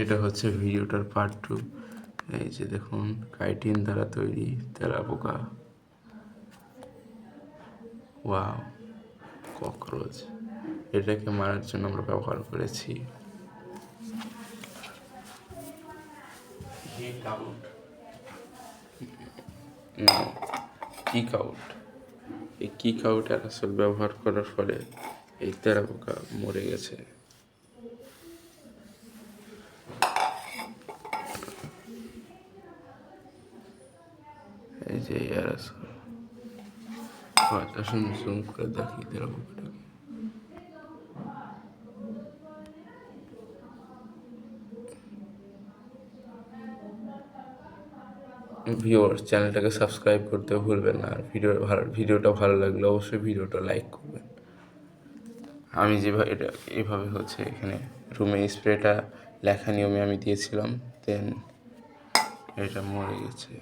এটা হচ্ছে ভিডিওটার পার্ট টু এই যে দেখুন কাইটিন দ্বারা তৈরি তেলা পোকা ওয়াও ককরোচ। এটাকে মারার জন্য আমরা ব্যবহার করেছি। কিক আউট এই কিক আউট আসল ব্যবহার করার ফলে এই তেরা পোকা মরে গেছে। এই যে অ্যারাসল আসুন জুম করে দেখি তেরা পোকাটাকে ভিওর চ্যানেলটাকে সাবস্ক্রাইব করতে ভুলবেন না। আর ভিডিও ভালো ভিডিওটা ভালো লাগলে অবশ্যই ভিডিওটা লাইক করবেন। আমি যেভাবে, এটা এভাবে হচ্ছে এখানে রুমে স্প্রেটা লেখা নিয়মে আমি দিয়েছিলাম দেন এটা মরে গেছে।